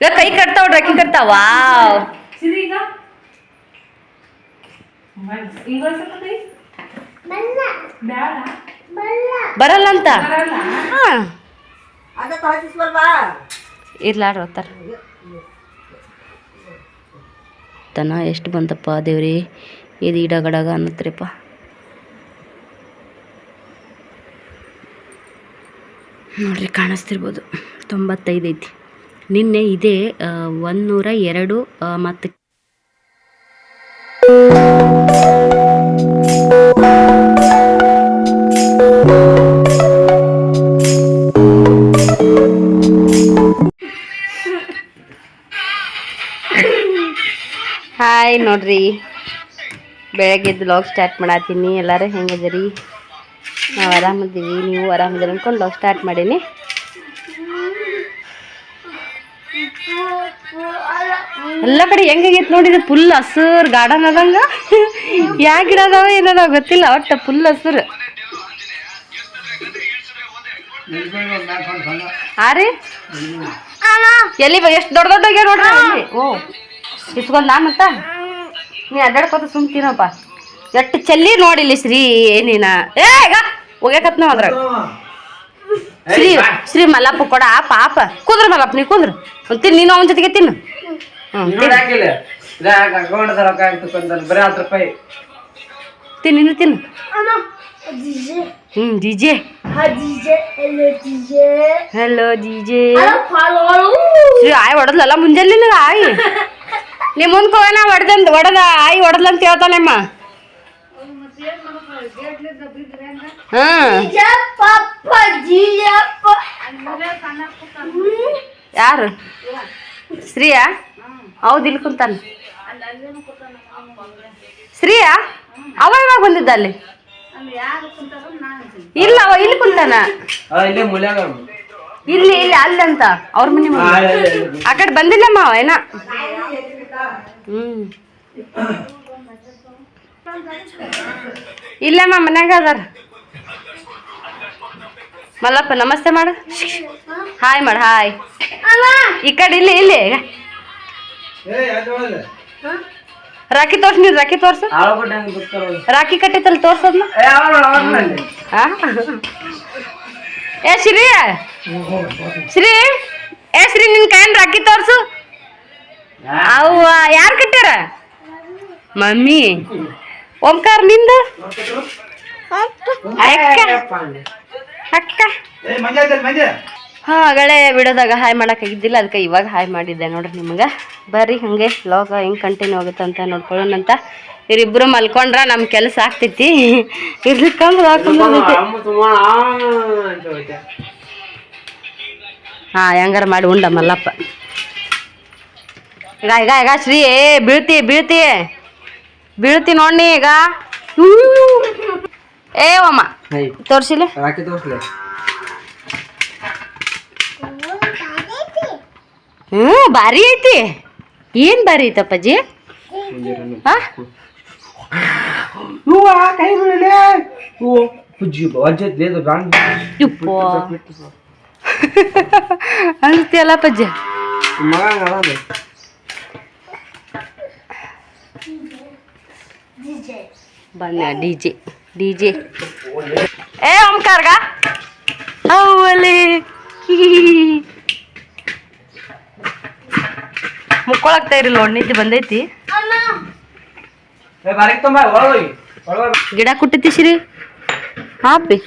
ಈಗ ಕೈ ಕಟ್ತಾವ ಡ್ರಕ್ಕಿ ಕಟ್ತಾವ. ಬರಲ್ಲ ಅಂತ? ಬರಲ್ಲ. ಹಾ. ಅದ ಇರ್ಲಾಡ್ರ ತನ ಎಷ್ಟು ಬಂತಪ್ಪ ದೇವ್ರಿ. ಇದು ಇಡಗಡಗ ಅನ್ನತ್ರಿಪ್ಪ. ನೋಡ್ರಿ ಕಾಣಿಸ್ತಿರ್ಬೋದು. ತೊಂಬತ್ತೈದು ಐತಿ. ನಿನ್ನೆ ಇದೇ ಒಂದೂರ ಎರಡು ಮತ್ತು ಹಾಯ್ ನೋಡ್ರಿ. ಬೆಳಗ್ಗೆ ಲಾಗ್ ಸ್ಟಾರ್ಟ್ ಮಾಡತ್ತೀನಿ ಎಲ್ಲರೂ ಹೆಂಗಿದ್ದೀರಿ? ನಾವು ಆರಾಮದೀವಿ ನೀವು ಆರಾಮದಿರಿ ಅಂದ್ಕೊಂಡು ಲಾಗ್ ಸ್ಟಾರ್ಟ್ ಮಾಡೀನಿ. ಎಲ್ಲ ಕಡೆ ಹೆಂಗಾಗೈತೆ ನೋಡಿ ಇದು ಫುಲ್ ಹಸುರ್ ಗಾರ್ಡನ್ ಅದಂಗ ಯಾ ಗಿಡ ಅದಾವ ಏನದಾವ ಗೊತ್ತಿಲ್ಲ ಒಟ್ಟು ಫುಲ್ ಹಸುರು. ಹಾ ರೀ? ಎಲ್ಲಿ ಎಷ್ಟು ದೊಡ್ಡ ದೊಡ್ಡ ನೋಡ್ರಿ ಎಲ್ಲಿ ಓ ಇಸ್ಕೊಂಡ್ ನಾ ಮತ್ತ? ನೀ ಅಡ್ಡಾಡ್ಕೋತ ಸುಮ್ತೀನಪ್ಪ ಎಷ್ಟು ಚೆಲ್ಲಿ ನೋಡಿಲಿ ಶ್ರೀ ಏನಿನ ಏ ಹೋಗ್ಯಾಕತ್ ನಾವು ಅದ್ರಾಗ. ಶ್ರೀ ಶ್ರೀ ಮಲ್ಲಪ್ಪ ಕೊಡ ಪಾಪ. ಕುದ್ರ ಮಲ್ಲಪ್ಪ ನೀ ಕುಂದ್ರ. ತಿನ್ ನೀನು ಅವನ ಜೊತೆಗೆ ತಿನ್ನು. ತಿನ್ ಹಾಕಿಲ್ಲ ಅಕೌಂಟ್ ರೊಕ್ಕ ಆಗ್ತಕ್ಕಂತ ಬರೀ ಹತ್ತು ರೂಪಾಯಿ. ತಿನ್ ನೀನು ತಿನ್ನು. ಹ್ಮ್ ಡಿಜೆ ಹಲೋ ಡಿಜೆ ಶ್ರೀ ಆಯ್ ಹೊಡೆದ್ಲಲ್ಲ ಮುಂಜಾನೆ ನಿನಗ ಆಯ್. ನೀ ಮುಂದೆ ಹೋಗೋಣ ಹೊಡೆದಂತ ಹೊಡೆದ ಆಯ್ ಹೊಡೆದ್ಲಂತ ಹೇಳ್ತಾನಮ್ಮ. ಹ್ಮ್ ಯಾರು? ಶ್ರೀಯಾ ಹೌದು ಇಲ್ಲಿ ಕುಂತಾನ. ಶ್ರೀಯಾ ಅವ ಇವಾಗ ಬಂದಿದ್ದ ಅಲ್ಲಿ? ಇಲ್ಲ ಅವ ಇಲ್ಲಿ ಕುಂತಾನ. ಆ, ಇಲ್ಲೇ. ಇಲ್ಲಿ ಅಲ್ಲಿ ಅಂತ. ಅವ್ರ ಮನೆ. ಆ ಕಡೆ ಬಂದಿಲ್ಲಮ್ಮ ಅವ ಏನ? ಹ್ಮ್. ಇಲ್ಲಮ್ಮ ಮನ್ಯಾಗ ಅದಾರ. ಮಲ್ಲಪ್ಪ ನಮಸ್ತೆ ಮಾಡು. ಹಾಯ್ ಮಾಡು ಹಾಯ್ ಈ ಕಡೆ ಇಲ್ಲಿ ಇಲ್ಲಿ. ರಾಖಿ ತೋರ್ಸ್ ನೀನು ರಾಖಿ ತೋರ್ಸು? ರಾಖಿ ಕಟ್ಟಿತ್ತಲ್ಲ ತೋರ್ಸೋದ್ನ? ಏ, ಶ್ರೀ ಶ್ರೀ ಏ ಶ್ರೀ ನಿನ್ ಕೈನ್ ರಾಖಿ ತೋರ್ಸು. ಅವ ಯಾರು ಕಟ್ಟಾರ ಮಮ್ಮಿ. ಓಂಕಾರ ನಿಂದ? ಅಕ್ಕ. ಅಕ್ಕ. ಹಾ ಆಗಳೆ ಬಿಡೋದಾಗ ಹಾಯ್ ಮಾಡೋಕ್ಕಾಗಿದ್ದಿಲ್ಲ ಅದಕ್ಕೆ ಇವಾಗ ಹಾಯ್ ಮಾಡಿದ್ದೆ ನೋಡ್ರಿ ನಿಮ್ಗೆ. ಬರ್ರಿ ಹಾಗೆ ಲಾಗ ಹೆಂಗೆ ಕಂಟಿನ್ಯೂ ಆಗುತ್ತೆ ಅಂತ ನೋಡ್ಕೊಳ್ಳೋಣಂತ ಇವರಿಬ್ಬರು ಮಲ್ಕೊಂಡ್ರ ನಮ್ಮ ಕೆಲಸ ಆಗ್ತೈತಿ. ಇರ್ಲಿಕ್ಕಂದ್ರೆ ಆ ಹಾ ಹೆಂಗಾರ ಮಾಡಿ ಉಂಡ ಮಲ್ಲಪ್ಪ. ಈಗ ಈಗ ಈಗ ಶ್ರೀ ಏ ಬೀಳ್ತಿ ಬೀಳ್ತಿ. ಬೀಳ್ತಿ ನೋಡಿ ಈಗ. ಏ ಅಮ್ಮ ಹೈ, ತೋರ್ಸಿಲ್ಲ ರಾಕಿ ತೋರ್ಸ್ಲೆ. ಹ್ಞೂ ಭಾರಿ ಐತಿ ಏನು ಭಾರಿ ಐತಪ್ಪಾಜಿ ಮುಂಜಾನೆ. ಹಾ ಹೂವ, ಕೈ ಬಿಡಲೆ. ಹೂವ, ಪುಜ್ಜಿ, ವಜ್ಜತ್ ಲೇದು ಬ್ರಾಂಡ್. ಯಪ್ಪೋ ಅನ್ಸ್ತಿಯಲ್ಲ ಪಜ್ಜ ಮಗ ಹಂಗ್ ಅದಾನೆ. ಬನ್ನಿ ಡಿ ಜೆ ಡಿ ಜೆ ಏ ಓಂಕಾರ್ಗ ಹೌವಲ್ಲಿ ಮುಕ್ಕೊಳಕ್ತಾ ಇರಲಿಲ್ಲ ನೋಡಿ ನಿದ್ದೆ ಬಂದೈತಿ. ಗಿಡ ಕುಟ್ಟಿತಿ ಶಿರಿ? ಹಾಪಿ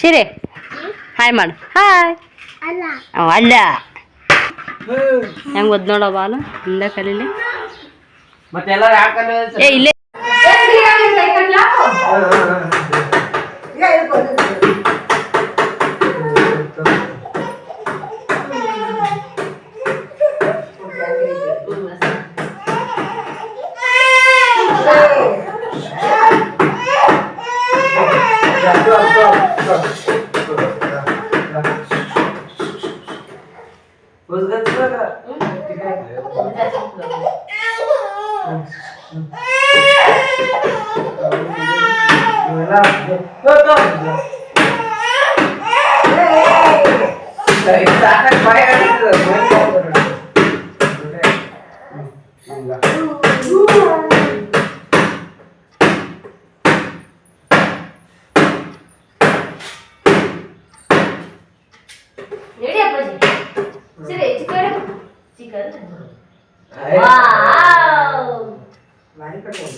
ಶಿರೆ. ಹಾಯ್ ಮಾಡು. ಹಾಯ್ ಅಲ್ಲ. ಹೆಂಗ್ ಒದ್ ನೋಡ ಬಾಲ ಇಲ್ಲ ಕಲೀಲಿ. ಏ ಇಲ್ಲೇ. ಬಾರಿ ಕಟ್ಕೊಂಡ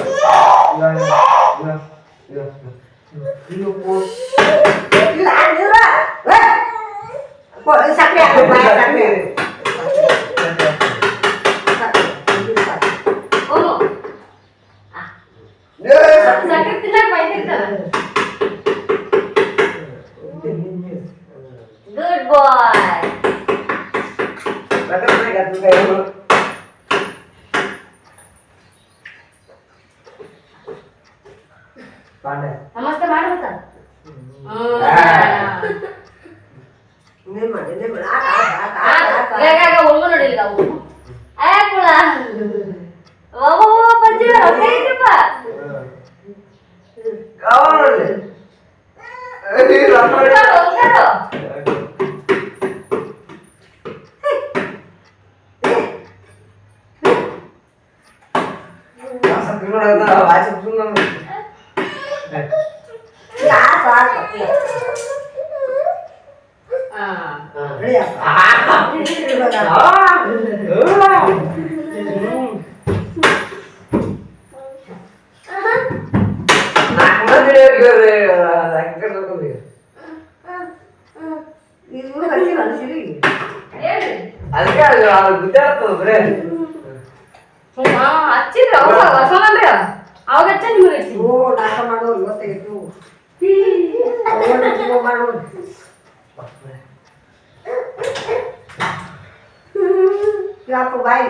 जातात तिला माहिती त्याला ಹೇಳಿ ಅದಕ್ಕೆ ಗುದ್ದಾಡ್ತದ ಬರೇ ಹಾ ಹಚ್ಚಿದ್ರ ಅವಾಗ ಹೊಸವಲ್ರಿ ಅವಾಗ ಹಚ್ಚ ನಿಮಗೆ ಹಚ್ಚಿ ಓ ನಾಶ ಮಾಡೋರು ಇವತ್ತಾಗಿತ್ತು ಮಾಡೋರು ಯಾಪ ಬಾಯಿ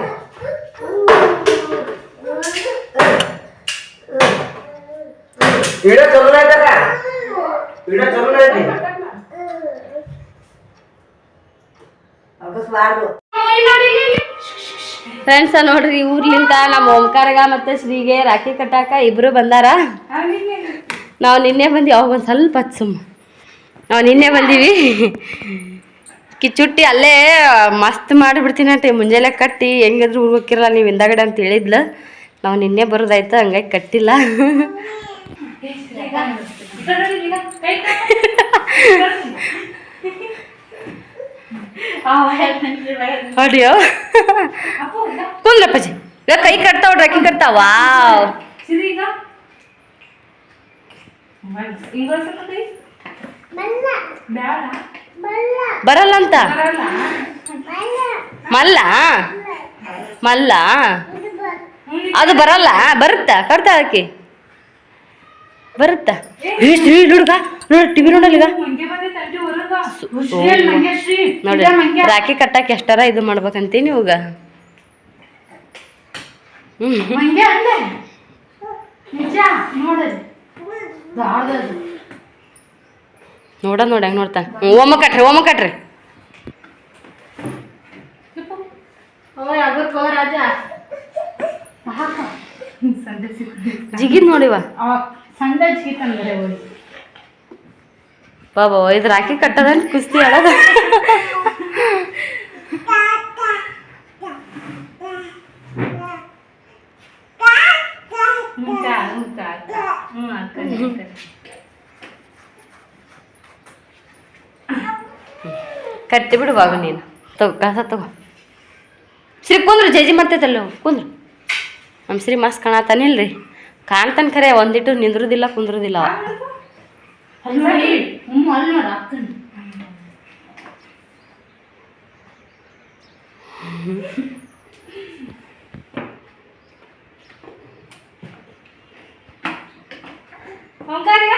ಫ್ರೆಂಡ್ಸ ನೋಡ್ರಿ, ಊರ್ಲಿಂದ ನಮ್ಮ ಓಂಕಾರಗ ಮತ್ತೆ ಶ್ರೀಗೆ ರಾಖಿ ಕಟ್ಟಾಕ ಇಬ್ರು ಬಂದಾರ. ನಾವು ನಿನ್ನೆ ಬಂದಿ ಅವಾಗ ಒಂದು ಸ್ವಲ್ಪ ಸುಮ್ಮ ನಾವು ನಿನ್ನೆ ಬಂದೀವಿ. ಕಿಚ್ಚುಟ್ಟಿ ಅಲ್ಲೇ ಮಸ್ತ್ ಮಾಡಿಬಿಡ್ತೀನಿ ಅಂತ, ಮುಂಜಾನೆ ಕಟ್ಟಿ, ಹೆಂಗಿದ್ರು ಊರಿಗೆ ಹೋಗಿರಲ್ಲ ನೀವು ಹಿಂದಾಗಡೆ ಅಂತ ಹೇಳಿದ್ಲು. ನಾವು ನಿನ್ನೆ ಬರೋದಾಯ್ತು, ಹಂಗಾಗಿ ಕಟ್ಟಿಲ್ಲ. ಹೊಡಿಯೋ ಕುಂದ್ರಪ್ಪಾಜಿ. ಕೈ ಕಟ್ತಾವ ರಾಖಿ ಕಟ್ತಾವ ಬರಲ್ಲ ಅಂತ? ಮಲ್ಲ? ಮಲ್ಲ? ಅದು ಬರಲ್ಲ? ಬರುತ್ತಾ? ಕಟ್ತಾ ಆಕಿ ಬರುತ್ತಾ? ಏ ಶ್ರೀ ಹುಡುಗ ನೋಡಿ ಟಿವಿ ನೋಡಲ್ಲ ಈಗ? ನೋಡಿ ರಾಖಿ ಕಟ್ಟಾಕ ಎಷ್ಟಾರ ಇದು ಮಾಡ್ಬೇಕಂತೀನಿ ಇವಾಗ ನೋಡ. ನೋಡಿ ಹಂಗೆ ನೋಡ್ತಾ? ಓಮ ಕಟ್ರಿ ಓಮ ಕಟ್ರಿ. ಜಿಗಿದ್ ನೋಡಿವ ಅವ ಸಂಡೆ ಸಿಕ್ಕಿತ್ತಂದ್ರೆ ಹೋಗಿ ಬಾಬಾ ಇದು ರಾಖಿ ಕಟ್ಟದಲ್ಲಿ ಕುಸ್ತಿ ಆಡೋದ. ಮುಖ ಮುಖ ಅಕ್ಕ ಹ್ಞೂ ಅಕ್ಕ ಅಕ್ಕ. ಕಟ್ಟಿ ಬಿಡು ಬಾಬು ನೀನು. ತಗೋ ಕಸ ತಗೋ. ಶ್ರೀ ಕುಂದ್ರು ಜಜ್ಜಿ ಮಾಡ್ತೈತಲ್ಲ ಕುಂದ್ರು. ನಮ್ಮ ಶ್ರೀ ಮಸ್ತ್ ಕಾಣತಾನಿಲ್ರಿ. ಕಾಣ್ತಾನ ಖರೆ ಒಂದಿಟ್ಟು ನಿಂದ್ರುದಿಲ್ಲ ಕುಂದ್ರುದಿಲ್ಲ ಅವ. ಅಲ್ಲಿ ನೋಡಿ ಹ್ಞೂ ಅಲ್ಲಿ ನೋಡು ಅಕ್ಕನ ಓಂಕಾರ್ಯ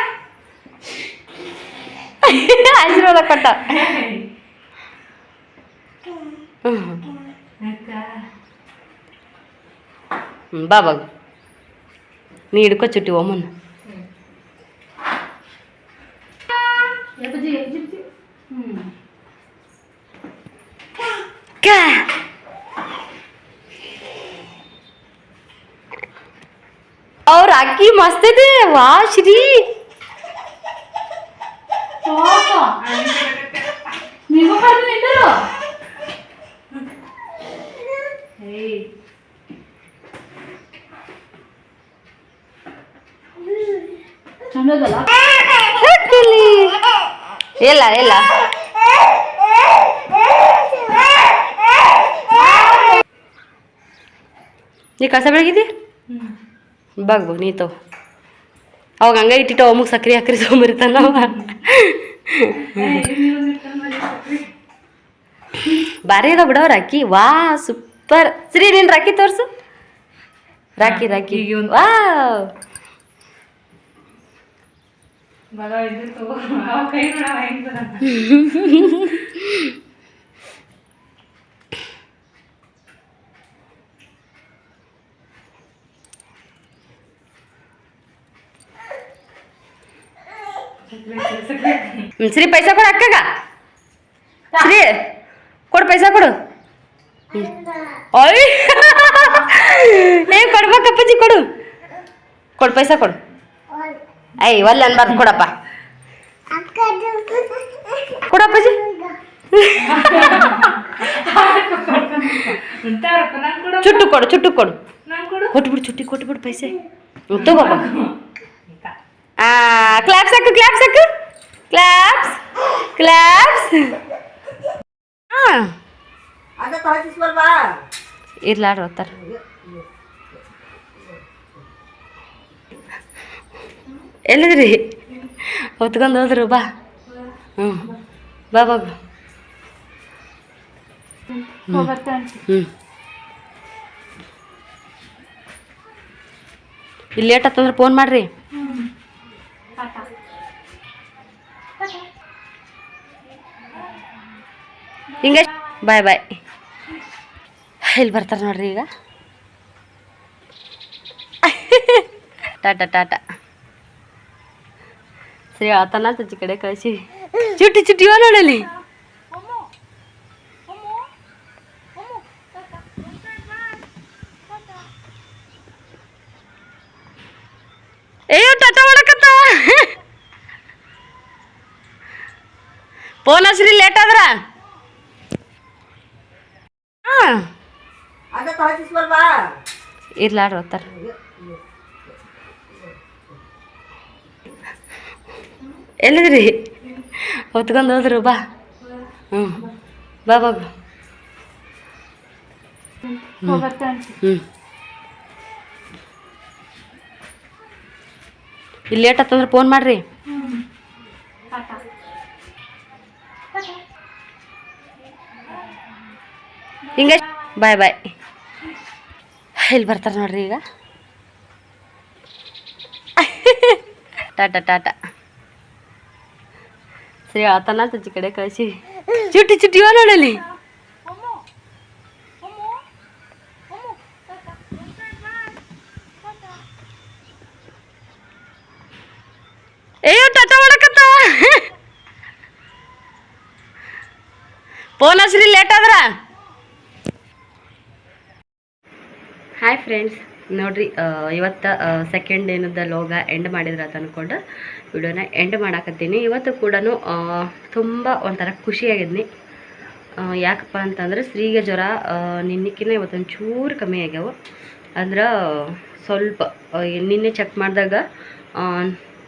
ಆಶೀರ್ವಾದ ಕೊಟ್ಟ ಹ್ಮ್. ಅಕ್ಕ ಹ್ಮ್, ಬಾ ಬಾಗ ನೀ ಹಿಡ್ಕೊ ಚುಟ್ಟಿ ಒಮ್ಮನ ಎಬ್ಬಜಿ ಎಬ್ಬಜಿ ಹ್ಞೂ ಅವ್ರ ಅಕ್ಕಿ ಮಸ್ತ್ ಐತಿ ವಾ ಶ್ರೀ ಪಾಪ ನೀವು ಕರೆದು ನಿಂತರು ಏಯ್ ಎಲ್ಲ ಇಲ್ಲ ಇಲ್ಲ. ನೀ ಕಸ ಬೆಳಗಿದ್ದಿ? ಬಾಗ್ ಬಾಗ್ ನೀ ತಗೋ. ಅವಾಗ ಹಂಗ ಇಟ್ಟಿಟ್ಟು ಒಮ್ಮಗ್ ಸಕ್ರೆ ಹಾಕ್ರಿ ತೊಗೊಂಬರ್ತಾನ ಭಾರಿ ಅದ ಬಿಡವ್ ರಾಕಿ ವಾ ಸೂಪರ್. ಸರಿ ನೀನ್ ರಾಕಿ ತೋರ್ಸು. ರಾಕಿ ರಾಕಿ ವಾ ಮಗ ಇದ್ದು ತಗೋ ಅವ ಕೈ ನೋಡವ ಹೆಂಗ್ ಬರಲ್ಲ ಹ್ಮ್, ಶ್ರೀ ಪೈಸಾ ಕೊಡು ಅಕ್ಕಗ ಶ್ರೀ ಕೊಡು ಪೈಸಾ ಕೊಡು ಹ್ಮ್. ಓಯ್ ಏ ಕೊಡ್ಬೇಕಪ್ಪಜ್ಜಿ ಕೊಡು ಕೊಡು ಪೈಸಾ ಕೊಡು ಐ ಒಲ್ಲೆ ಅನ್ಬಾರ್ದು ಕೊಡಪ್ಪ ಕೊಡಪ್ಪಜ್ಜಿ ಅಂತಾರಪ್ಪ ನಂಗೆ ಕೊಡು ಚುಟ್ಟು ಕೊಡು ಚುಟ್ಟು ಕೊಡು ನಂಗೆ ಕೊಡು ಕೊಟ್ಬಿಡು ಚುಟ್ಟಿ ಕೊಟ್ಬಿಡು ಪೈಸೆ ಹ್ಮ್, ತಗೋಪ್ಪ ಆ ಕ್ಲಾಪ್ಸ್ ಹಾಕು ಕ್ಲಾಪ್ಸ್ ಹಾಕು ಕ್ಲಾಪ್ಸ್ ಕ್ಲಾಪ್ಸ್ ಹಾಂ ಅದ ಕಳಿಸ್ಬಲ್ವಾ ಇರ್ಲಾಡ್ರ ಓದ್ತಾರ ಎಲ್ಲಿದ್ರಿ? ಹೊತ್ಕೊಂಡು ಹೋದ್ರು ಬಾ. ಹ್ಞೂ ಬಾ ಬಾಬು ಹ್ಞೂ ಇಲ್ಲಿ ಲೇಟ್ ಆತಂದ್ರೆ ಫೋನ್ ಮಾಡ್ರಿ. ಹಿಂಗೆ ಬಾಯ್ ಬಾಯ್. ಇಲ್ಲಿ ಬರ್ತಾರೆ ನೋಡ್ರಿ ಈಗ. ಟಾಟಾ ಟಾಟಾ. ಸರಿ ಆತನ ತಜ್ಜಿ ಕಡೆ ಕಳಿಸಿ. ಚುಟ್ಟಿ ಚುಟ್ಟಿ ಇವ ನೋಡಲಿ ಏ ಟಾಟಾ ಮಾಡಕತ್ತಾವ ಫೋನ್ ಹಚ್ರಿ ಲೇಟ್ ಆದ್ರ? ಹಾಂ. ಅದ ಕಳಿಸ್ಬಲ್ವಾ ಇರ್ಲಾಡ್ರ ಓದ್ತಾರ ಎಲ್ಲಿದ್ರಿ? ಹೊತ್ಕೊಂಡು ಹೋದ್ರು ಬಾ. ಹ್ಞೂ ಬಾ ಬಾಬು. ಹೋಗತ್ತೆ ಹ್ಞೂ ಇಲ್ಲಿ ಲೇಟ್ ಆತಂದ್ರೆ ಫೋನ್ ಮಾಡಿರಿ. ಹಿಂಗೆ ಬಾಯ್ ಬಾಯ್. ಇಲ್ಲಿ ಬರ್ತಾರೆ ನೋಡ್ರಿ ಈಗ. ಟಾಟಾ ಟಾಟಾ. ಸರಿ ಆತನ ತಜ್ಜಿ ಕಡೆ ಕಳಿಸಿ ಚುಟ್ಟಿ ಚುಟ್ಟಿ ಇವ ನೋಡಲಿ ಅಯ್ಯೋ ಟಾಟಾ ಮಾಡಕತ್ತಾವ ಫೋನ್ ಹಚ್ರಿ ಲೇಟ್ ಆದ್ರ ಹಾಯ್ ಫ್ರೆಂಡ್ಸ್ ನೋಡ್ರಿ ಇವತ್ತು ಸೆಕೆಂಡ್ ಏನದ ಲೋಗ ಎಂಡ್ ಮಾಡಿದ್ರೆ ಅಂತ ಅಂದ್ಕೊಂಡು ವಿಡಿಯೋನ ಎಂಡ್ ಮಾಡಾಕತ್ತೀನಿ. ಇವತ್ತು ಕೂಡ ತುಂಬ ಒಂಥರ ಖುಷಿಯಾಗಿದ್ನಿ. ಯಾಕಪ್ಪ ಅಂತಂದ್ರೆ ಸ್ತ್ರೀಗೆ ಜ್ವರ ನಿನ್ನಕ್ಕಿನ್ನ ಇವತ್ತೊಂದು ಚೂರು ಕಮ್ಮಿ ಆಗ್ಯಾವ. ಅಂದ್ರೆ ಸ್ವಲ್ಪ ನಿನ್ನೆ ಚೆಕ್ ಮಾಡಿದಾಗ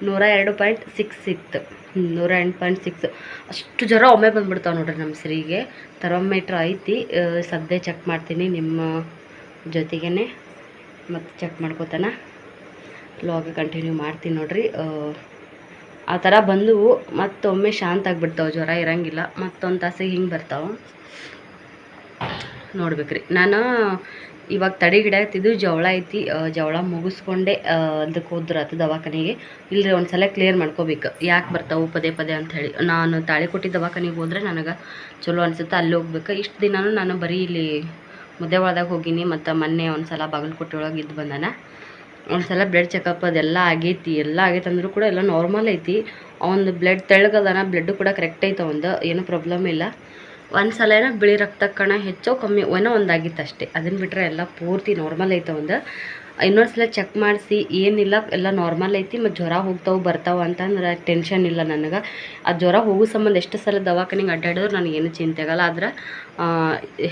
ನೂರ ಎರಡು ಪಾಯಿಂಟ್ ಸಿಕ್ಸ್ ಇತ್ತು. ನೂರ ಎಂಟು ಪಾಯಿಂಟ್ ಸಿಕ್ಸ್ ಅಷ್ಟು ಜ್ವರ ಒಮ್ಮೆ ಬಂದುಬಿಡ್ತಾವೆ ನೋಡ್ರಿ ನಮ್ಮ ಸ್ತ್ರೀಗೆ. ಥರ್ಮೋಮೀಟ್ರ್ ಐತಿ ಸದ್ಯ ಚೆಕ್ ಮಾಡ್ತೀನಿ ನಿಮ್ಮ ಜೊತೆಗೇ ಮತ್ತು ಚೆಕ್ ಮಾಡ್ಕೋತಾನ. ಲಾಗ್ ಕಂಟಿನ್ಯೂ ಮಾಡ್ತೀನಿ ನೋಡಿರಿ. ಆ, ಥರ ಬಂದವು. ಮತ್ತೊಮ್ಮೆ ಶಾಂತ ಆಗಿಬಿಡ್ತಾವೆ ಜ್ವರ ಇರಂಗಿಲ್ಲ. ಮತ್ತೊಂದು ತಾಸಿಗೆ ಹಿಂಗೆ ಬರ್ತಾವೆ. ನೋಡ್ಬೇಕ್ರಿ. ನಾನು ಇವಾಗ ತಡೆಗಿಡ ಗಿಡತ್ತಿದ್ದು ಜವಳ ಐತಿ. ಜವಳ ಮುಗಿಸ್ಕೊಂಡೆ ಅದಕ್ಕೆ ಹೋದ್ರೆ ಆತು ದವಾಖಾನೆಗೆ. ಇಲ್ಲರಿ ಒಂದು ಸಲ ಕ್ಲಿಯರ್ ಮಾಡ್ಕೋಬೇಕು. ಯಾಕೆ ಬರ್ತಾವೆ ಪದೇ ಪದೇ ಅಂತ ಹೇಳಿ. ನಾನು ತಾಳಿ ಕೊಟ್ಟಿದ್ದ ದವಾಖಾನೆಗೆ ಹೋದ್ರೆ ನನಗೆ ಚಲೋ ಅನ್ಸುತ್ತೆ ಅಲ್ಲಿ ಹೋಗ್ಬೇಕು. ಇಷ್ಟು ದಿನವೂ ನಾನು ಬರೀ ಇಲ್ಲಿ ಮುದ್ದೆವಾಳದಾಗ ಹೋಗೀನಿ, ಮತ್ತು ಮೊನ್ನೆ ಒಂದು ಸಲ ಬಾಗಲಕೋಟೆ ಒಳಗೆ ಇದ್ದು ಬಂದಾನ. ಒಂದು ಸಲ ಬ್ಲಡ್ ಚೆಕಪ್ ಅದೆಲ್ಲ ಆಗೈತಿ, ಎಲ್ಲ ಆಗೈತೆ ಅಂದರೂ ಕೂಡ ಎಲ್ಲ ನಾರ್ಮಲ್ ಐತಿ. ಅವ್ನು ಬ್ಲಡ್ ತೆಳ್ಳಗದಾನ ಬ್ಲಡ್ ಕೂಡ ಕರೆಕ್ಟ್ ಐತೆ ಅವಂದು, ಏನೂ ಪ್ರಾಬ್ಲಮ್ ಇಲ್ಲ. ಒಂದು ಸಲ ಏನೋ ಬಿಳಿ ರಕ್ತ ಕಣ ಹೆಚ್ಚೋ ಕಮ್ಮಿ ಏನೋ ಒಂದಾಗಿತ್ತು ಅಷ್ಟೇ ಅದನ್ನು ಬಿಟ್ಟರೆ ಎಲ್ಲ ಪೂರ್ತಿ ನಾರ್ಮಲ್ ಐತೆ ಒಂದು ಇನ್ನೊಂದು ಸಲ ಚೆಕ್ ಮಾಡಿಸಿ, ಏನಿಲ್ಲ, ಎಲ್ಲ ನಾರ್ಮಲ್ ಐತಿ, ಮತ್ತು ಜ್ವರ ಹೋಗ್ತಾವೆ, ಬರ್ತಾವೆ ಅಂತಂದ್ರೆ ಟೆನ್ಷನ್ ಇಲ್ಲ ನನಗೆ. ಆ ಜ್ವರ ಹೋಗೋ ಸಂಬಂಧ ಎಷ್ಟು ಸಲ ದವಾಖಾನೆಗೆ ಅಡ್ಡಾಡಿದ್ರು ನನಗೇನು ಚಿಂತೆ ಆಗಲ್ಲ. ಆದ್ರೆ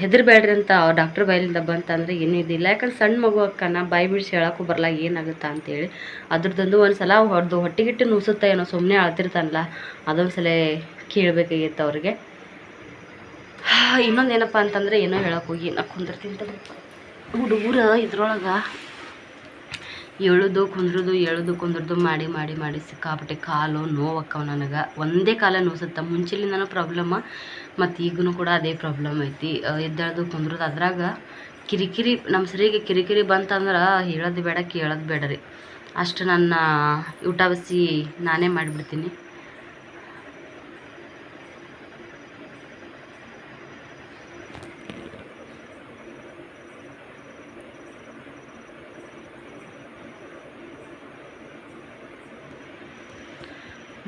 ಹೆದರ್ಬೇಡ್ರಿ ಅಂತ ಡಾಕ್ಟ್ರ್ ಬಾಯಿಲಿಂದ ಬಂತಂದ್ರೆ ಏನೂ ಇದಿಲ್ಲ. ಯಾಕಂದ್ರೆ ಸಣ್ಣ ಮಗು ಅಕ್ಕನ ಬಾಯಿ ಬಿಡಿಸಿ ಹೇಳೋಕ್ಕೂ ಬರಲ್ಲ, ಏನಾಗುತ್ತಾ ಅಂತೇಳಿ. ಅದ್ರದ್ದೊಂದು ಒಂದು ಸಲ ಹೊಡೆದು ಹೊಟ್ಟೆಗಿಟ್ಟು ನುಸುತ್ತಾ ಏನೋ ಸುಮ್ಮನೆ ಅಳ್ತಿರ್ತಾನಲ್ಲ ಅದೊಂದು ಸಲ ಕೇಳಬೇಕಾಗಿತ್ತು ಅವ್ರಿಗೆ ಇನ್ನೊಂದು ಏನಪ್ಪ ಅಂತಂದ್ರೆ ಏನೋ ಹೇಳಕ್ಕೆ ಹೋಗಿ, ನಾ ಕುಂದಿರ್ತೀನಿ ಹುಡುಗರು ಇದ್ರೊಳಗೆ ಏಳುದು ಕುಂದ್ರದು, ಎಳುದು ಕುಂದ್ರದು, ಮಾಡಿ ಮಾಡಿ ಮಾಡಿ ಸಿಕ್ಕಾಪಟ್ಟೆ ಕಾಲು ನೋವಕ್ಕವ ನನಗೆ. ಒಂದೇ ಕಾಲ ನೋಸುತ್ತೆ. ಮುಂಚೆಲಿಂದನೂ ಪ್ರಾಬ್ಲಮ್ಮ ಮತ್ತು ಈಗೂ ಕೂಡ ಅದೇ ಪ್ರಾಬ್ಲಮ್ ಐತಿ. ಎದ್ದೇಳ್ದು ಕುಂದ್ರದು ಅದ್ರಾಗ ಕಿರಿಕಿರಿ ನಮ್ಮ ಸರಿಗೆ ಕಿರಿಕಿರಿ ಬಂತಂದ್ರೆ ಹೇಳೋದು ಬೇಡ, ಕೇಳೋದು ಬೇಡ ರೀ. ಅಷ್ಟು ನನ್ನ ಊಟ ಬಸಿ ನಾನೇ ಮಾಡಿಬಿಡ್ತೀನಿ.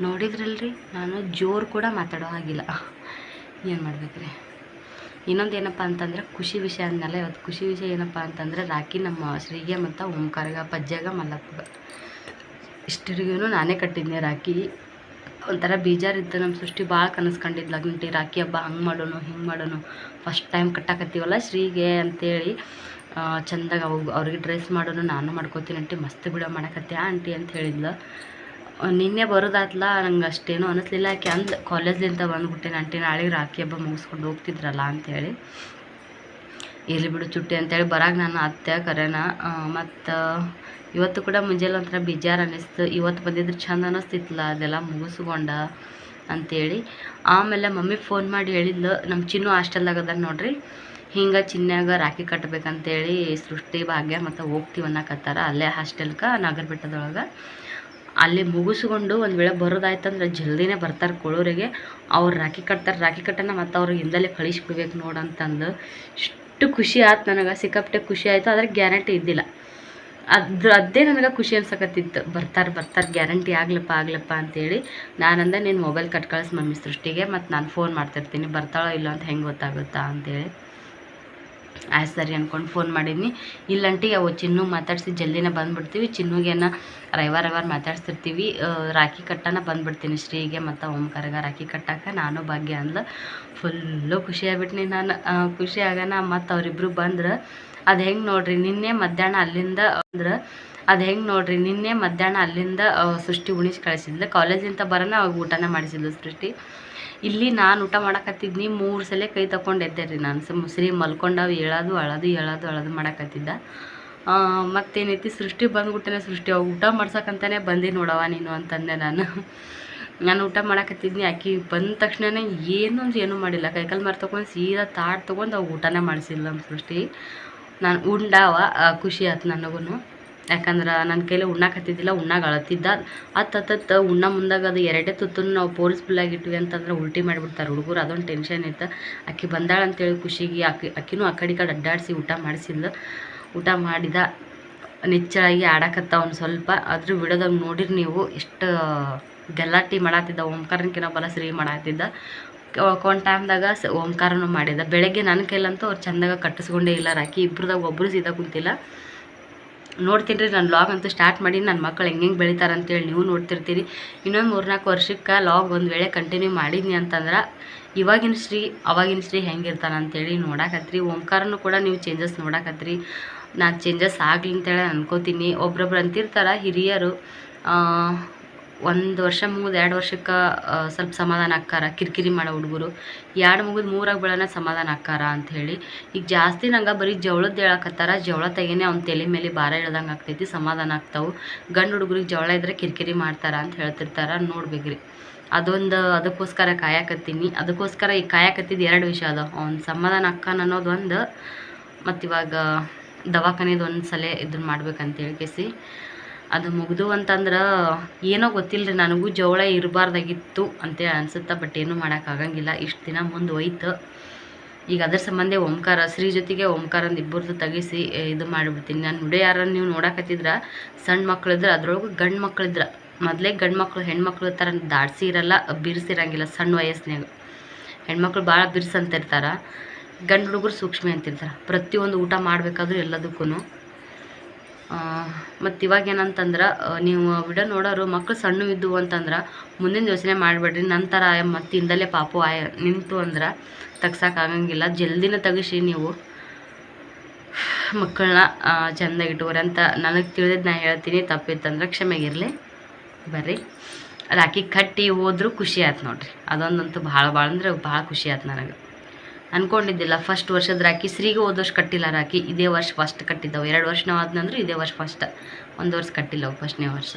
ನೋಡಿದ್ರಲ್ರಿ? ನಾನು ಜೋರು ಕೂಡ ಮಾತಾಡೋ ಹಾಗಿಲ್ಲ. ಏನು ಮಾಡ್ಬೇಕ್ರಿ? ಇನ್ನೊಂದು ಏನಪ್ಪ ಅಂತಂದ್ರೆ ಖುಷಿ ವಿಷಯ ಅಂದನಲ್ಲ ಇವತ್ತು ಖುಷಿ ವಿಷಯ ಏನಪ್ಪ ಅಂತಂದ್ರೆ ರಾಖಿ ನಮ್ಮ ಶ್ರೀಗೆ ಮತ್ತು ಓಂಕಾರಗ ಪಜ್ಜಾಗ ಮಲ್ಲಪ್ಪಗ. ಇಷ್ಟರಿಗೂ ನಾನೇ ಕಟ್ಟಿದ್ದೆ ರಾಖಿ. ಒಂಥರ ಬೇಜಾರಿತ್ತು ನಮ್ಮ ಸೃಷ್ಟಿ ಭಾಳ ಕನಸ್ಕೊಂಡಿದ್ದು ಲಗ್ನಟಿ ರಾಖಿ ಹಬ್ಬ ಹಂಗೆ ಮಾಡೋನು, ಹಿಂಗೆ ಮಾಡೋನು. ಫಸ್ಟ್ ಟೈಮ್ ಕಟ್ಟಾಕತ್ತೀವಲ್ಲ ಶ್ರೀಗೆ ಅಂತೇಳಿ. ಚಂದಾಗ ಅವ್ರಿಗೆ ಡ್ರೆಸ್ ಮಾಡೋನು, ನಾನು ಮಾಡ್ಕೋತೀನಿ ಆಂಟಿ ಮಸ್ತ್ ಬಿಡೋ ಮಾಡಕತ್ತೆ ಆಂಟಿ ಅಂತ ಹೇಳಿದ್ಲು. ನಿನ್ನೆ ಬರೋದಾತ್ಲ ನಂಗೆ ಅಷ್ಟೇನೂ ಅನ್ನಿಸ್ಲಿಲ್ಲ ಯಾಕೆ ಅಂದ್ ಕಾಲೇಜ್ಲಿಂದ ಬಂದ್ಬಿಟ್ಟೆ ಆಂಟಿ ನಾಳೆಗೆ ರಾಖಿ ಹಬ್ಬ ಮುಗಿಸ್ಕೊಂಡು ಹೋಗ್ತಿದ್ರಲ್ಲ ಅಂಥೇಳಿ ಇರಲಿ ಬಿಡು ಚುಟ್ಟಿ ಅಂತೇಳಿ ಬರಾಗ ನಾನು ಅತ್ತೆ, ಕರೆನ ಮತ್ತು, ಇವತ್ತು ಕೂಡ ಮುಂಜಾನೆ ಒಂಥರ ಬೇಜಾರು ಅನ್ನಿಸ್ತು. ಇವತ್ತು ಬಂದಿದ್ರೆ ಚಂದ ಅನ್ನಿಸ್ತಿತ್ತಲ್ಲ ಅದೆಲ್ಲ ಮುಗಿಸ್ಕೊಂಡ ಅಂಥೇಳಿ ಆಮೇಲೆ ಮಮ್ಮಿ ಫೋನ್ ಮಾಡಿ ಹೇಳಿದ್ಲು ನಮ್ಮ ಚಿನ್ನು ಹಾಸ್ಟೆಲ್ದಾಗ ಅದ ನೋಡ್ರಿ, ಹಿಂಗೆ ಚಿನ್ನಾಗ ರಾಖಿ ಕಟ್ಟಬೇಕಂತೇಳಿ ಸೃಷ್ಟಿ, ಭಾಗ್ಯ ಮತ್ತು ಹೋಗ್ತೀವಿ ಅನ್ನಕತ್ತಾರ. ಅಲ್ಲೇ ಹಾಸ್ಟೆಲ್ಕ ನಾಗರ ಬೆಟ್ಟದೊಳಗೆ. ಅಲ್ಲಿ ಮುಗಿಸ್ಕೊಂಡು ಒಂದು ವೇಳೆ ಬರೋದಾಯ್ತಂದ್ರೆ ಜಲ್ದಿನೇ ಬರ್ತಾರೆ ಕೊಳೂರಿಗೆ. ಅವ್ರು ರಾಖಿ ಕಟ್ತಾರೆ. ರಾಖಿ ಕಟ್ಟನ ಮತ್ತು ಅವ್ರಿಗೆ ಹಿಂದಲೇ ಕಳಿಸ್ಬಿಡ್ಬೇಕು ನೋಡಂತಂದು ಇಷ್ಟು ಖುಷಿ ಆಯ್ತು ನನಗೆ. ಸಿಕ್ಕಾಪಟ್ಟೆ ಖುಷಿ ಆಯಿತು. ಆದರೆ ಗ್ಯಾರಂಟಿ ಇದ್ದಿಲ್ಲ. ಅದ್ರ ಅದೇ ನನಗೆ ಖುಷಿ ಅನ್ಸಕತ್ತಿತ್ತು. ಬರ್ತಾರೆ ಬರ್ತಾರೆ. ಗ್ಯಾರಂಟಿ ಆಗ್ಲಪ್ಪ ಆಗ್ಲಪ್ಪ ಅಂತೇಳಿ ನಾನಂದೆ ನೀನು ಮೊಬೈಲ್ ಕಟ್ ಮಮ್ಮಿ ಸೃಷ್ಟಿಗೆ. ಮತ್ತು ನಾನು ಫೋನ್ ಮಾಡ್ತಿರ್ತೀನಿ. ಬರ್ತಾಳೋ ಇಲ್ಲೋ ಅಂತ ಹೆಂಗೆ ಗೊತ್ತಾಗುತ್ತಾ ಅಂತೇಳಿ. ಆಯ್ತು ಸರಿ ಅಂದ್ಕೊಂಡು ಫೋನ್ ಮಾಡಿದ್ನಿ ಇಲ್ಲಂಟಿ ಅವು ಚಿನ್ನು ಮಾತಾಡಿಸಿ ಜಲ್ದಿನ ಬಂದ್ಬಿಡ್ತೀವಿ. ಚಿನ್ನುಗೇನ ರವಿವಾರ ರವಿವಾರ ಮಾತಾಡ್ಸ್ತಿರ್ತೀವಿ. ಆ, ರಾಖಿ ಕಟ್ಟನ ಬಂದುಬಿಡ್ತೀನಿ ಶ್ರೀಗೆ ಮತ್ತು ಓಂಕಾರಗ ರಾಖಿ ಕಟ್ಟಾಕ. ನಾನು ಭಾಗ್ಯ ಅಂದ್ಲು. ಫುಲ್ಲು ಖುಷಿ ಆಗ್ಬಿಟ್ನಿ ನಾನು. ಆ, ಖುಷಿ ಆಗೋಣ ಮತ್ತು ಅವರಿಬ್ರು ಬಂದ್ರೆ ಅದು ಹೆಂಗೆ ನೋಡ್ರಿ ನಿನ್ನೆ ಮಧ್ಯಾಹ್ನ ಅಲ್ಲಿಂದ ಅಂದ್ರೆ ಅದು ಹೆಂಗೆ ನೋಡ್ರಿ ನಿನ್ನೆ ಮಧ್ಯಾಹ್ನ ಅಲ್ಲಿಂದ ಸೃಷ್ಟಿ ಉಣಿಸಿ ಕಳಿಸಿದ್ಲು. ಕಾಲೇಜಿಂದ ಬರೋಣ ಅವಾಗ ಊಟನ ಮಾಡಿಸಿದ್ಲು ಸೃಷ್ಟಿ. ಇಲ್ಲಿ ನಾನು ಊಟ ಮಾಡಕತ್ತಿದ್ನಿ, ಮೂರು ಸಲ ಕೈ ತಗೊಂಡು ಎದ್ದೆ ರೀ ನಾನು. ಸುಮ್ ಮುಸ್ರಿ ಮಲ್ಕೊಂಡಾವ ಹೇಳೋದು ಅಳೋದು ಹೇಳೋದು ಅಳೋದು ಮಾಡಕತ್ತಿದ್ದ. ಮತ್ತೇನೈತಿ? ಸೃಷ್ಟಿ ಬಂದ್ಬಿಟ್ಟನೆ ಸೃಷ್ಟಿ. ಅವು ಊಟ ಮಾಡ್ಸಕ್ಕಂತಾನೆ ಬಂದಿ ನೋಡವ ನೀನು ಅಂತಂದೆ ನಾನು. ನಾನು ಊಟ ಮಾಡಕತ್ತಿದ್ನಿ. ಆಕಿ ಬಂದ ತಕ್ಷಣನೇ ಏನು ಅಂದ್ರೆ ಏನೂ ಮಾಡಿಲ್ಲ. ಕೈಕಲ್ ಮಾರು ತೊಗೊಂಡು ಸೀದಾ ತಾಟ್ ತೊಗೊಂಡು ಅವು ಊಟನೇ ಮಾಡಿಸಿಲ್ಲ ನಮ್ಮ ಸೃಷ್ಟಿ. ನಾನು ಉಂಡಾವ ಖುಷಿ ಆಯ್ತು ನನಗೂ ಯಾಕಂದ್ರೆ ನನ್ನ ಕೈಲಿ ಉಣ್ಣಾಕತ್ತಿದ್ದಿಲ್ಲ ಉಣ್ಣಾಗ ಅಳತ್ತಿದ್ದ ಅತ್ತತ್ತ ಉಣ್ಣ ಮುಂದಾಗ ಅದು ಎರಡೇ ತುತ್ತನ್ನು ನಾವು ಪೋಲ್ಸ್ ಇಟ್ವಿ ಅಂತಂದ್ರೆ ಉಲ್ಟಿ ಮಾಡಿಬಿಡ್ತಾರೆ ಹುಡುಗರು, ಅದೊಂದು ಟೆನ್ಷನ್ ಇತ್ತು. ಅಕ್ಕಿ ಬಂದಾಳ ಅಂತೇಳಿ ಖುಷಿಗೆ ಆಕೆ, ಆಕಿನೂ ಆ ಕಡೆ ಕಡೆ ಅಡ್ಡಾಡಿಸಿ ಊಟ ಮಾಡಿಸಿದ್ಲು. ಊಟ ಮಾಡಿದ, ನಿಚ್ಚಳಾಗಿ ಆಡಕತ್ತ ಅವ್ನು ಸ್ವಲ್ಪ. ಅದ್ರ ಬಿಡೋದಾಗ ನೋಡಿರಿ ನೀವು ಎಷ್ಟು ಗಲಾಟಿ ಮಾಡತ್ತಿದ್ದ ಓಂಕಾರನಕಿನ ಬಲ ಸ್ರೀ ಮಾಡತ್ತಿದ್ದ ಒಂದು ಟೈಮ್ದಾಗ ಸ, ಓಂಕಾರನೂ ಮಾಡಿದ ಬೆಳಗ್ಗೆ ನನ್ನ ಕೈಲಂತೂ ಅವ್ರು ಚಂದಾಗ ಕಟ್ಟಿಸ್ಕೊಂಡೇ ಇಲ್ಲ ರಾಕಿ. ಇಬ್ರದಾಗ ಒಬ್ಬರು ಸೀದಾ ಕುಂತಿಲ್ಲ. ನೋಡ್ತೀನಿ ರೀ, ನಾನು ಲಾಗ್ ಅಂತೂ ಸ್ಟಾರ್ಟ್ ಮಾಡಿ ನನ್ನ ಮಕ್ಕಳು ಹೆಂಗೆ ಹೆಂಗೆ ಬೆಳಿತಾರೆ ಅಂತೇಳಿ ನೀವು ನೋಡ್ತಿರ್ತೀರಿ. ಇನ್ನೊಂದು ಮೂರ್ನಾಲ್ಕು ವರ್ಷಕ್ಕೆ ಲಾಗ್ ಒಂದು ವೇಳೆ ಕಂಟಿನ್ಯೂ ಮಾಡಿದ್ನಿ ಅಂತಂದ್ರೆ ಇವಾಗಿನ ಶ್ರೀ, ಅವಾಗಿನ ಶ್ರೀ ಹೆಂಗಿರ್ತಾನೆ ಅಂತೇಳಿ ನೋಡಾಕತ್ರಿ. ಓಂಕಾರನೂ ಕೂಡ ನೀವು ಚೇಂಜಸ್ ನೋಡಾಕತ್ರಿ. ನಾನು ಚೇಂಜಸ್ ಆಗಲಿ ಅಂತೇಳಿ ಅನ್ಕೋತೀನಿ. ಒಬ್ರೊಬ್ರು ಅಂತಿರ್ತಾರೆ ಹಿರಿಯರು ಒಂದು ವರ್ಷ ಮುಗಿದ ಎರಡು ವರ್ಷಕ್ಕೆ ಸ್ವಲ್ಪ ಸಮಾಧಾನ ಆಕ್ಕಾರ ಕಿರಿಕಿರಿ ಮಾಡೋ ಹುಡುಗರು. ಎರಡು ಮುಗಿದು ಮೂರಾಗ ಬೆಳನ ಸಮಾಧಾನ ಆಕ್ಕಾರ ಹೇಳಿ. ಈಗ ಜಾಸ್ತಿ ನಂಗೆ ಬರೀ ಜವಳದ್ದು ಹೇಳಕತ್ತಾರ, ಜವಳ ತೆಗೇನೆ ಅವ್ನ ತಲೆ ಮೇಲೆ ಭಾರ ಇಳ್ದಂಗೆ ಆಗ್ತೈತಿ, ಸಮಾಧಾನ ಆಗ್ತಾವೆ. ಗಂಡು ಹುಡುಗರಿಗೆ ಜವಳ ಇದ್ರೆ ಕಿರಿಕಿರಿ ಮಾಡ್ತಾರ ಅಂತ ಹೇಳ್ತಿರ್ತಾರ, ನೋಡ್ಬೇಕ್ರಿ. ಅದೊಂದು, ಅದಕ್ಕೋಸ್ಕರ ಕಾಯಕತ್ತೀನಿ. ಅದಕ್ಕೋಸ್ಕರ ಈ ಕಾಯಕತ್ತಿದ್ದು ಎರಡು ವಿಷಯ ಅದ. ಅವ್ನ ಸಮಾಧಾನ ಅಕ್ಕನ ಅನ್ನೋದು ಒಂದು ದವಾಖಾನೆದು ಒಂದು ಸಲ ಇದನ್ನ ಮಾಡ್ಬೇಕಂತ ಹೇಳ್ಕೇಸಿ ಅದು ಮುಗಿದು ಅಂತಂದ್ರೆ ಏನೋ ಗೊತ್ತಿಲ್ಲ ರೀ ನನಗೂ ಜವಳ ಇರಬಾರ್ದಾಗಿತ್ತು ಅಂತೇಳಿ ಅನ್ಸುತ್ತೆ ಬಟ್ ಏನೂ ಮಾಡೋಕ್ಕಾಗಂಗಿಲ್ಲ ಇಷ್ಟು ದಿನ ಮುಂದೆ ಹೋಯ್ತು. ಈಗ ಅದ್ರ ಸಂಬಂಧ ಓಂಕಾರ ಶ್ರೀ ಜೊತೆಗೆ ಓಂಕಾರ ಅಂದ್ ಇಬ್ಬರದ್ದು ತೆಗಿಸಿ ಇದು ಮಾಡಿಬಿಡ್ತೀನಿ. ನಾನು ನುಡಿ ಯಾರನ್ನು ನೀವು ನೋಡಕತ್ತಿದ್ರ ಸಣ್ಣ ಮಕ್ಳಿದ್ರೆ, ಅದ್ರೊಳಗೂ ಗಂಡು ಮಕ್ಳಿದ್ರೆ. ಮೊದಲೇ ಗಂಡು ಮಕ್ಳು, ಹೆಣ್ಮಕ್ಳು ಥರ ದಾಡ್ಸಿ ಇರಲ್ಲ, ಬಿರ್ಸಿರಂಗಿಲ್ಲ ಸಣ್ಣ ವಯಸ್ಸಿನಾಗ ಹೆಣ್ಮಕ್ಳು ಭಾಳ ಬಿರ್ಸ್ ಅಂತ ಇರ್ತಾರೆ ಗಂಡು ಹುಡುಗರು ಸೂಕ್ಷ್ಮ ಅಂತಿರ್ತಾರೆ. ಪ್ರತಿಯೊಂದು ಊಟ ಮಾಡಬೇಕಾದ್ರೂ ಎಲ್ಲದಕ್ಕೂ ಮತ್ತು ಇವಾಗ ಏನಂತಂದ್ರೆ ನೀವು ವಿಡಿಯೋ ನೋಡೋರು ಮಕ್ಕಳು ಸಣ್ಣ ಇದ್ದವು ಅಂತಂದ್ರೆ ಮುಂದಿನ ಯೋಚನೆ ಮಾಡಬೇಡ್ರಿ. ನಂತರ ಮತ್ತು ಇಂದಲೇ ಪಾಪು ಆಯ, ನಿಂತು ಅಂದ್ರೆ ತೆಗ್ಸೋಕ್ಕಾಗಂಗಿಲ್ಲ ಜಲ್ದಿನ ತೆಗಿಸಿ ನೀವು ಮಕ್ಕಳನ್ನ ಚೆಂದಾಗಿ ಇಟ್ಕೋರಿ ಅಂತ ನನಗೆ ತಿಳಿದಿದ್ದು ನಾನು ಹೇಳ್ತೀನಿ. ತಪ್ಪಿತ್ತಂದ್ರೆ ಕ್ಷಮೆಗಿರಲಿ ಬರ್ರಿ. ರಾಖಿ ಕಟ್ಟಿ ಹೋದರೂ ಖುಷಿ ಆಯ್ತು ನೋಡ್ರಿ. ಅದೊಂದಂತೂ ಭಾಳ ಭಾಳ ಅಂದ್ರೆ ಭಾಳ ಖುಷಿ ಆಯ್ತು ನನಗೆ. ಅನ್ಕೊಂಡಿದ್ದಿಲ್ಲ. ಫಸ್ಟ್ ವರ್ಷದ ರಾಖಿ ಸ್ತ್ರೀಗೆ ಹೋದ ವರ್ಷ ಕಟ್ಟಿಲ್ಲ ರಾಖಿ. ಇದೇ ವರ್ಷ ಫಸ್ಟ್ ಕಟ್ಟಿದ್ದವು. ಎರಡು ವರ್ಷ ನಾವು ಆದ್ನಂದ್ರೆ ಇದೇ ವರ್ಷ ಫಸ್ಟ್ ಒಂದು ವರ್ಷ ಕಟ್ಟಿಲ್ಲವು ಫಸ್ಟ್ನೇ ವರ್ಷ.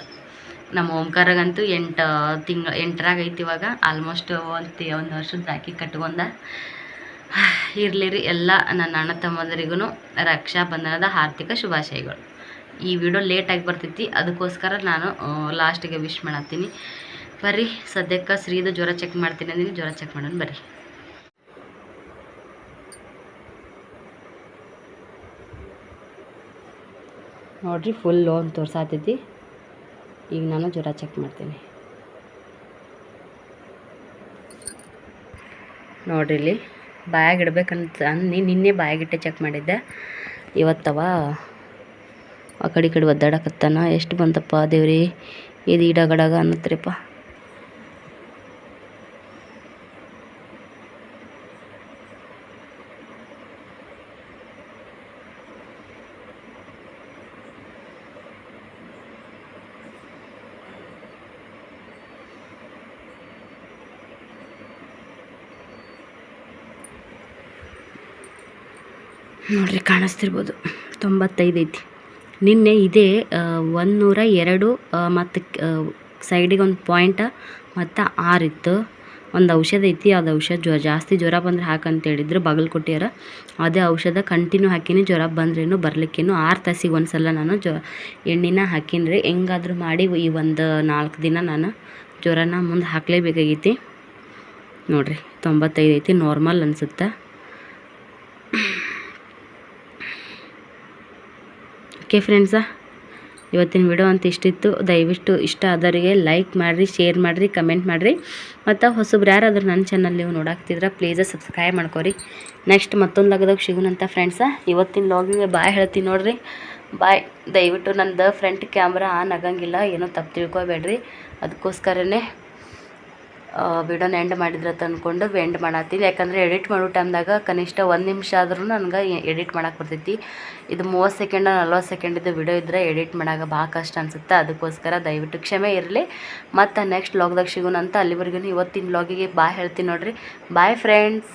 ನಮ್ಮ ಓಂಕಾರಗಂತೂ ಎಂಟು ತಿಂಗಳು ಎಂಟರಾಗ ಐತಿ ಇವಾಗ. ಆಲ್ಮೋಸ್ಟ್ ಒಂದು ಒಂದು ವರ್ಷದ ರಾಖಿ ಕಟ್ಕೊಂಡ. ಇರಲಿ ರೀ ಎಲ್ಲ ನನ್ನ ಅಣ್ಣ ತಮ್ಮಂದರಿಗೂ ರಕ್ಷಾಬಂಧನದ ಆರ್ಥಿಕ ಶುಭಾಶಯಗಳು. ಈ ವಿಡಿಯೋ ಲೇಟಾಗಿ ಬರ್ತೈತಿ. ಅದಕ್ಕೋಸ್ಕರ ನಾನು ಲಾಸ್ಟಿಗೆ ವಿಶ್ ಮಾಡತ್ತೀನಿ. ಬರ್ರಿ. ಸದ್ಯಕ್ಕೆ ಶ್ರೀದು ಜ್ವರ ಚೆಕ್ ಮಾಡ್ತೀನಿ ಅಂದಿನಿ. ಜ್ವರ ಚೆಕ್ ಮಾಡೋಣ ಬರ್ರಿ. ನೋಡ್ರಿ ಫುಲ್ ಲೋನ್ ತೋರ್ಸಾತೈತಿ. ಈಗ ನಾನು ಜ್ವರ ಚೆಕ್ ಮಾಡ್ತೀನಿ. ನೋಡ್ರಿ ಇಲ್ಲಿ ಬಾಯಾಗಿಡ್ಬೇಕಂತ ಅನ್ನಿ ನಿನ್ನೆ ಬಾಯಾಗಿಟ್ಟೆ ಚೆಕ್ ಮಾಡಿದ್ದೆ. ಇವತ್ತವ ಆ ಕಡೆ ಈ ಕಡೆ ಒದ್ದಾಡಕತ್ತಾನ. ಎಷ್ಟು ಬಂತಪ್ಪ ದೇವ್ರಿ, ಇದು ಇಡಗಡಗ ಅನ್ನತ್ರಿಪ್ಪ. ನೋಡ್ರಿ, ಕಾಣಿಸ್ತಿರ್ಬೋದು. ತೊಂಬತ್ತೈದು ಐತಿ. ನಿನ್ನೆ ಇದೇ ಒಂದುನೂರ ಎರಡು ಮತ್ತು ಸೈಡಿಗೆ ಒಂದು ಪಾಯಿಂಟ, ಮತ್ತು ಆರು ಇತ್ತು. ಒಂದು ಔಷಧ ಐತಿ ಅದು ಔಷಧ? ಜ್ವರ ಜಾಸ್ತಿ ಜ್ವರ ಬಂದ್ರೆ ಹಾಕಂತ ಹೇಳಿದ್ರು ಕೊಟ್ಟಿಯಾರ ಅದೇ ಔಷಧ ಕಂಟಿನ್ಯೂ ಹಾಕಿನಿ, ಜ್ವರ ಬಂದ್ರೇನು ಬರ್ಲಿಕ್ಕೇನು? ಆರು ತಾಸಿಗೆ ಒಂದು ಸಲ ನಾನು ಜ್ವ, ಎಣ್ಣೆನ ಹಾಕಿನ್ರಿ ಹೆಂಗಾದ್ರೂ ಮಾಡಿ ಈ ಒಂದು ನಾಲ್ಕು ದಿನ ನಾನು ಜ್ವರನ ಮುಂದೆ ಹಾಕಲೇಬೇಕಾಗೈತಿ. ನೋಡಿರಿ, ತೊಂಬತ್ತೈದು ಐತಿ, ನಾರ್ಮಲ್ ಅನಿಸುತ್ತೆ? ಓಕೆ ಫ್ರೆಂಡ್ಸ, ಇವತ್ತಿನ ವಿಡಿಯೋ ಅಂತ ಇಷ್ಟಿತ್ತು. ದಯವಿಟ್ಟು ಇಷ್ಟ ಆದವರಿಗೆ ಲೈಕ್ ಮಾಡಿರಿ, ಶೇರ್ ಮಾಡಿರಿ, ಕಮೆಂಟ್ ಮಾಡಿರಿ. ಮತ್ತು ಹೊಸಬ್ರು ಯಾರಾದರೂ ನನ್ನ ಚಾನಲ್ ನೀವು ನೋಡಾಕ್ತಿದ್ರೆ ಪ್ಲೀಸ ಸಬ್ಸ್ಕ್ರೈಬ್ ಮಾಡ್ಕೊರಿ. ನೆಕ್ಸ್ಟ್ ಮತ್ತೊಂದು ಲಗದಾಗ ಸಿಗುನಂತ ಫ್ರೆಂಡ್ಸ. ಇವತ್ತಿನ ಲಾಗಿಗೆ ಬಾಯ್ ಹೇಳ್ತೀನಿ ನೋಡಿರಿ. ಬಾಯ್. ದಯವಿಟ್ಟು ನಂದು ಫ್ರಂಟ್ ಕ್ಯಾಮ್ರಾ ಆನ್ ಆಗಂಗಿಲ್ಲ, ಏನೋ ತಪ್ಪು ತಿಳ್ಕೊಬೇಡ್ರಿ. ಅದಕ್ಕೋಸ್ಕರನೇ ವಿಡಿಯೋನ ಎಂಡ್ ಮಾಡಿದ್ರೆ ತಂದ್ಕೊಂಡು ಎಂಡ್ ಮಾಡತ್ತೀನಿ ಯಾಕಂದರೆ ಎಡಿಟ್ ಮಾಡೋ ಟೈಮ್ದಾಗ ಕನಿಷ್ಠ ಒಂದು ನಿಮಿಷ ಆದರೂ ನನಗೆ ಎಡಿಟ್ ಮಾಡಕ್ಕೆ ಬರ್ತೈತಿ. ಇದು ಮೂವತ್ತು ಸೆಕೆಂಡ ನಲ್ವತ್ತು ಸೆಕೆಂಡಿದ್ದು ವಿಡಿಯೋ ಇದ್ದರೆ ಎಡಿಟ್ ಮಾಡೋಕೆ ಭಾಳ ಕಷ್ಟ ಅನಿಸುತ್ತೆ. ಅದಕ್ಕೋಸ್ಕರ ದಯವಿಟ್ಟು ಕ್ಷಮೆ ಇರಲಿ. ಮತ್ತು ನೆಕ್ಸ್ಟ್ ಲಾಗ್ದಾಗ ಸಿಗೋಣಂತ ಅಲ್ಲಿವರೆಗೂ ಇವತ್ತಿನ ಲಾಗಿಗೆ ಬಾಯ್ ಹೇಳ್ತೀನಿ ನೋಡಿರಿ. Bye friends